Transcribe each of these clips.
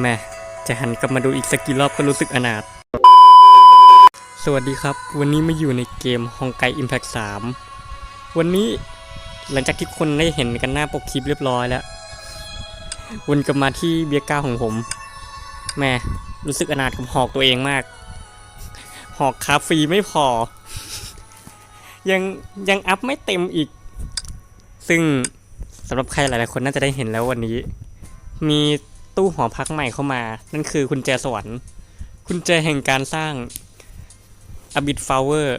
แม่จะหันกลับมาดูอีกสักกี่รอบก็รู้สึกอนาถสวัสดีครับ วันนี้มาอยู่ในเกมฮองไกอิมแพค3วันนี้หลังจากที่คนได้เห็นกันหน้าปกคลิปเรียบร้อยแล้ว วนกลับมาที่เบียร์ก้าของผมแม่รู้สึกอนาถกับหอกตัวเองมาก หอกคาฟรีไม่พอ ยังยังอัพไม่เต็มอีก ซึ่งสำหรับใครหลายๆคนน่าจะได้เห็นแล้ววันนี้ มี ตู้หอพักใหม่เข้ามา นั่นคือกุญแจสวรรค์กุญแจแห่งการสร้างอบิดฟลาเวอร์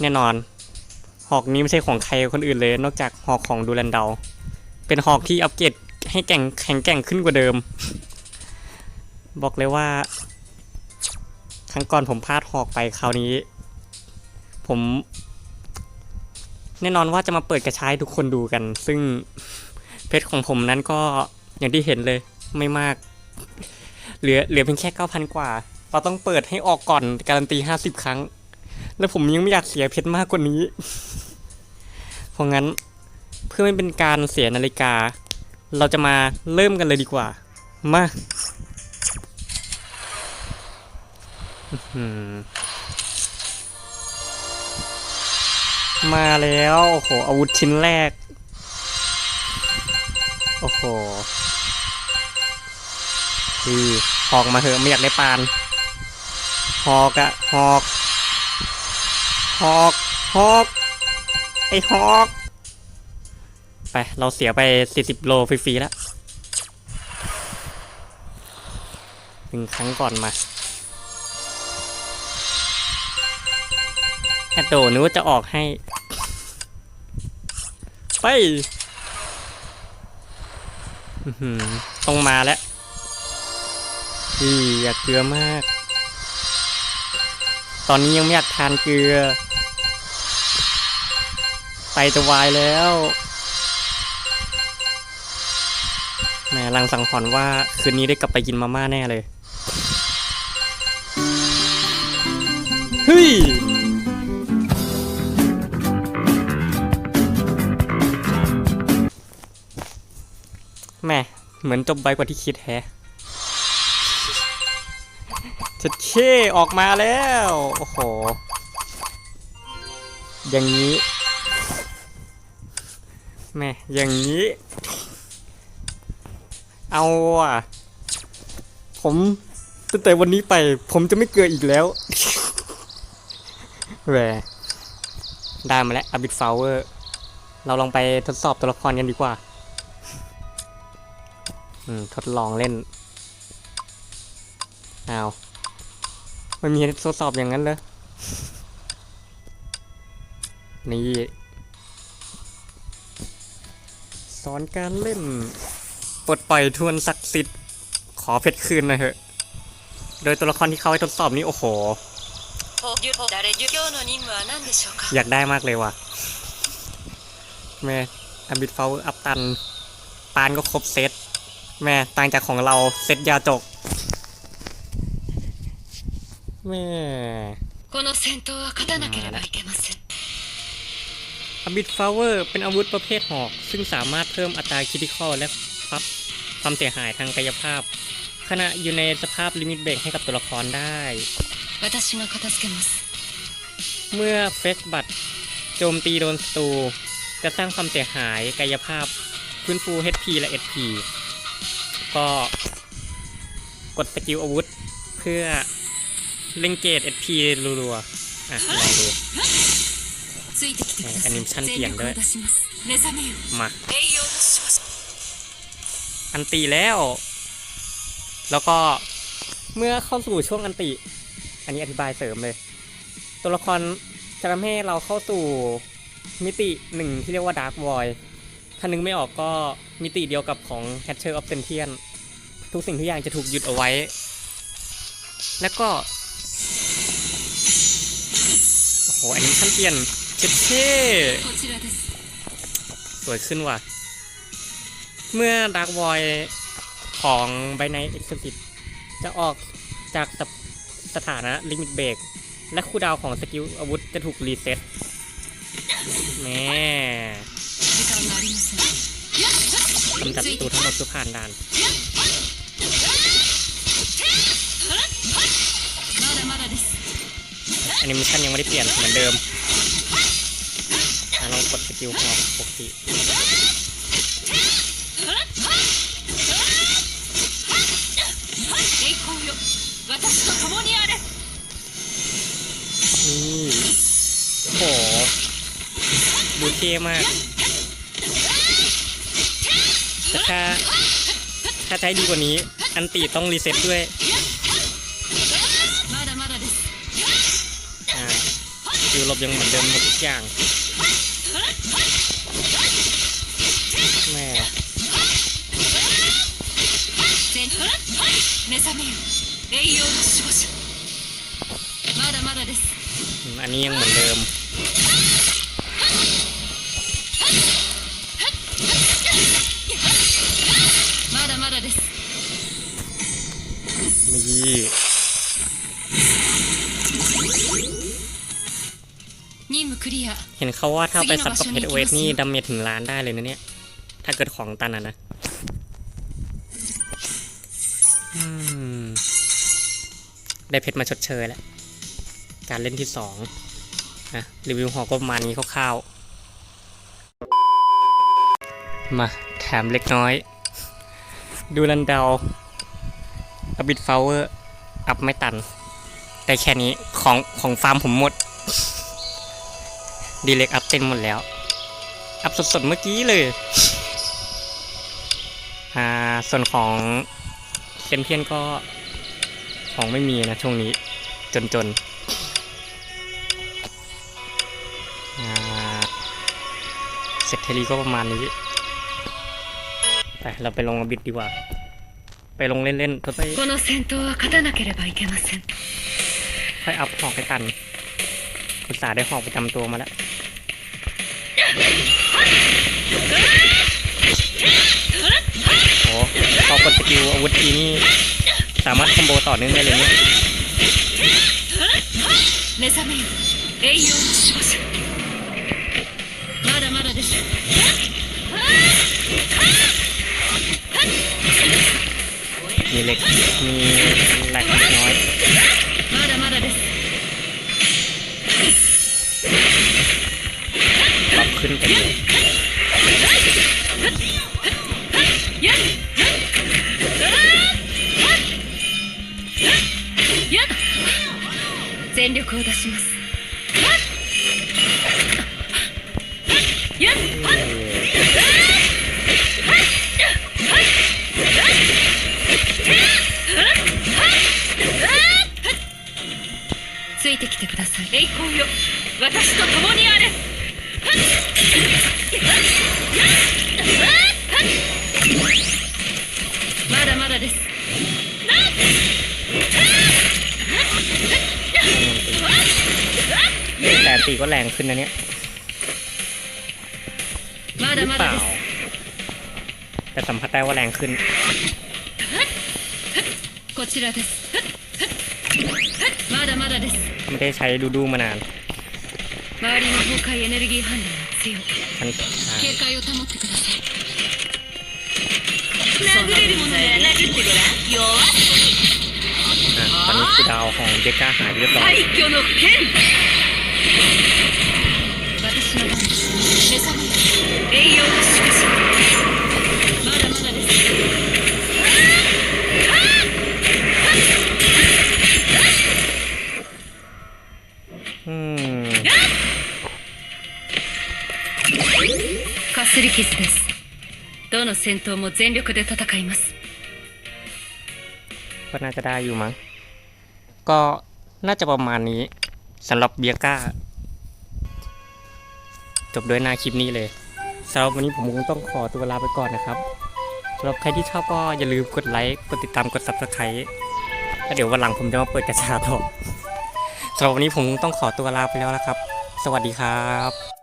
แน่นอน หอกนี้ไม่ใช่ของใครคนอื่นเลย นอกจากหอกของดูแลนเดา เป็นหอกที่อัปเกรดให้แก่งแข็งแกร่งขึ้นกว่าเดิม บอกเลยว่า ครั้งก่อนผมพลาดหอกไปคราวนี้ ผม แน่นอนว่าจะมาเปิดกระชายทุกคนดูกัน ซึ่งเพชรของผมนั้นก็อย่างที่เห็นเลย ไม่มาก เหลือเหลือเพียงแค่เก้าพันกว่า เราต้องเปิดให้ออกก่อนการันตีห้าสิบครั้ง แล้วผมยังไม่อยากเสียเพชรมากกว่านี้ เพราะงั้นเพื่อไม่เป็นการเสียนาฬิกา เราจะมาเริ่มกันเลยดีกว่า มาอือหือมาแล้ว โอ้โห อาวุธชิ้นแรก โอ้โห คือหอกมาเถอะไม่อยากได้ปาน หอกอะหอก หอกหอกไอหอกไป เราเสียไป40โลฟรีๆแล้วหนึ่งครั้งก่อนมาแอดโดนึกว่าจะออกให้ ไปต้องมาแล้ว พี่อยากเกลือมาก ตอนนี้ยังไม่อยากทานเกลือ ไตจะวายแล้วแหมลังสังหรณ์ว่าคืนนี้ได้กลับไปกินมาม่าแน่เลย เฮ้ยแม่เหมือนจบไวกว่าที่คิดแฮะ จะเช่ออกมาแล้ว โอ้โห อย่างนี้แม่อย่างนี้ เอาอะ ผมตั้งแต่วันนี้ไป ผมจะไม่เกลืออีกแล้วแหวได้มาแล้วอบิดฟลาเวอร์ เราลองไปทดสอบตัวละครกันดีกว่า อืม ทดลองเล่นอ้าว มันมีทดสอบอย่างนั้นเลยนี่สอนการเล่น ปลดปล่อยทวนศักดิ์สิทธิ์ ขอเพชรคืนนะเถอะ โดยตัวละครที่เขาให้ทดสอบนี้โอ้โห อยากได้มากเลยว่ะ แม่อบิดเฟลอัพตัน ปานก็ครบเซต แม่ต่างจากของเราเซตยาจก แม่ この戦闘は勝たなければいけません อบิดฟลาเวอร์เป็นอาวุธประเภทหอก ซึ่งสามารถเพิ่มอัตราคิติคอลและพับความเสียหายทางกายภาพ ขณะอยู่ในสภาพลิมิตเบรกให้กับตัวละครได้ 私が片付けます เมื่อเฟสบัตโจมตีโดนศัตรูจะสร้างความเสียหายกายภาพฟื้นฟู HP และ SP ก็กดสกิลอาวุธ เพื่อ เล่งเกตเอสพีรัวๆอะลองดูแอนิเมชันเปลี่ยนด้วยมาอันตีแล้ว แล้วก็เมื่อเข้าสู่ช่วงอันติ อันนี้อธิบายเสริมเลย ตัวละครจะทำให้เราเข้าสู่มิติหนึ่งที่เรียกว่าดาร์กวอยถ้านึงไม่ออกก็มิติเดียวกับของ Catcher of Sentient ทุกสิ่งทุกอย่างจะถูกหยุดเอาไว้ แล้วก็ หแอนิเมชันเปลี่ยนเจ็ดเท่สวยขึ้นว่ะ เมื่อดักบอยของไบไนเอ็กซ์ติดจะออกจากสถานะลิมิตเบรกและคู่ดาวของสกิลอาวุธจะถูกรีเซ็ตแม่กำจัดตัวทั้งหมดเพื่ผ่านด่าน แอนิเมชันยังไม่ได้เปลี่ยนเหมือนเดิมลองกดสกิลของปกติโหดูเท่มากแต่ถ้าถ้าใช้ดีกว่านี้ อันตีต้องรีเซ็ตด้วย คือลบยังเหมือนเดิมหมดทุกอย่างแม่อันนี้ยังเหมือนเดิมนี่ เห็นเขาว่าถ้าไปซับกับเพชรเวทนี่ดาเมจถึงล้านได้เลยนะเนี่ย ถ้าเกิดของตันอะนะอืมได้เพชรมาชดเชยแล้ว การเล่นที่สองนะรีวิวหอก็ประมาณนี้คร่าวๆ มาแถมเล็กน้อย ดูรันเดาอบิดฟลเวอร์ อัพไม่ตัน แต่แค่นี้ของของฟาร์มผมหมด ดีเล็กอัพเต็มหมดแล้ว อัพสดๆเมื่อกี้เลย อ่า ส่วนของเซมเพียนก็ของไม่มีนะช่วงนี้ จนๆนเสร็จเทลีก็ประมาณนี้ ไป เราไปลงอบิดดีกว่า ไปลงเล่นๆก็ไปค่อยอัพของกัน อุตส่าห์ได้หองประจำตัวมาแล้วโอ้พอกดสกิลอาวุธทีนี้สามารถคอมโบต่อเนื่องได้เลยเนี่ยมีเหล็กมีแหลกน้อย ついてきてください栄光よ私と共にあれまだまだです แต่ตีก็แรงขึ้นนะเนี่ย ま หรือเปล่า แต่สัมผัสได้ว่าแรงขึ้น ไม่ได้ใช้ดูดูมานานนตอนนี้คือดาวของเดก้าหายเรียบร้อย 廃墟の剣私の番です目覚めよ栄養の守護者まだまだです อืม かすり傷ですどの戦闘も全力で戦います ก็น่าจะได้อยู่มั้ง ก็น่าจะประมาณนี้สำหรับเบียก้า จบด้วยหน้าคลิปนี้เลยสำหรับวันนี้ผมคงต้องขอตัวลาไปก่อนนะครับสำหรับใครที่ชอบก็อย่าลืมกดไลค์กดติดตามกดซับสไครต์แล้วเดี๋ยววันหลังผมจะมาเปิดกระชาต่อสำหรับวันนี้ผมคงต้องขอตัวลาไปแล้วนะครับ สวัสดีครับ